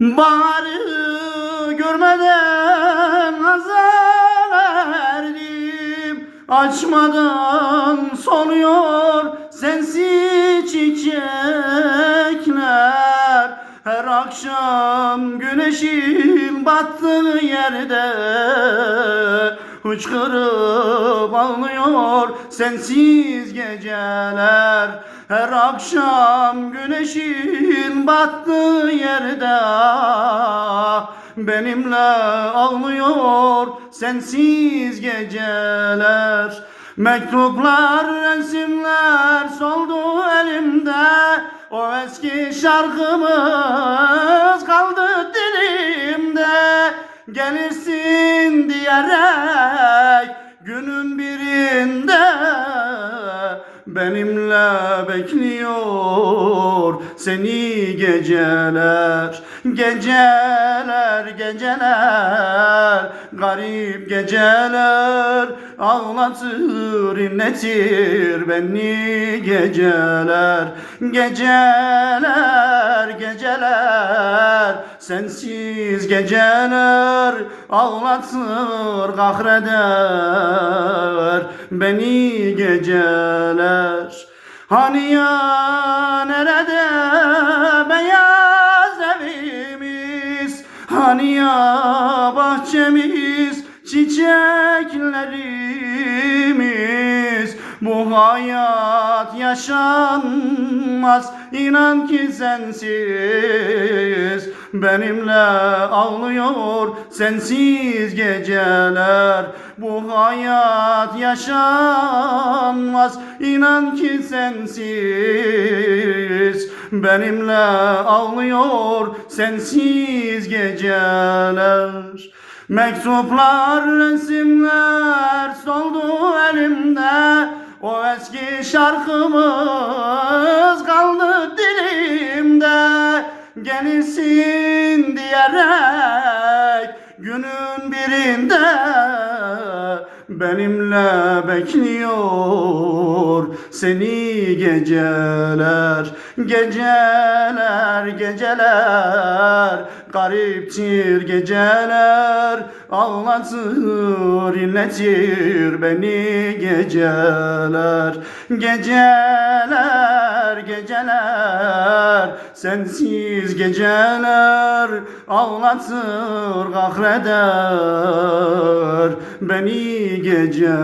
Baharı görmeden hazan erdim Açmadan soluyor sensiz çiçekler. Her akşam güneşin battığı yerde Hıçkırıp ağlıyor sensiz geceler. Her akşam güneşin battığı yerde Benimle ağlıyor sensiz geceler. Mektuplar, resimler soldu elimde. O eski şarkımız kaldı dilimde Gelirsin diyerek günün birinde Benimle bekliyor seni geceler. Geceler geceler garip geceler. Ağlatır inletir beni geceler. Geceler geceler sensiz geceler. Ağlatır kahreder beni geceler. Hani ya nerede beyaz evimiz? Hani ya bahçemiz çiçeklerimiz? Bu hayat yaşanmaz inan ki sensiz Benimle ağlıyor sensiz geceler. Bu hayat yaşanmaz inan ki sensiz. Benimle ağlıyor sensiz geceler. Mektuplar, resimler soldu elimde. O eski şarkımız Diyerek günün birinde Benimle bekliyor seni geceler Geceler geceler. Gariptir geceler Ağlatır inletir beni geceler. Geceler geceler Sensiz geceler Ağlatır kahreder beni geceler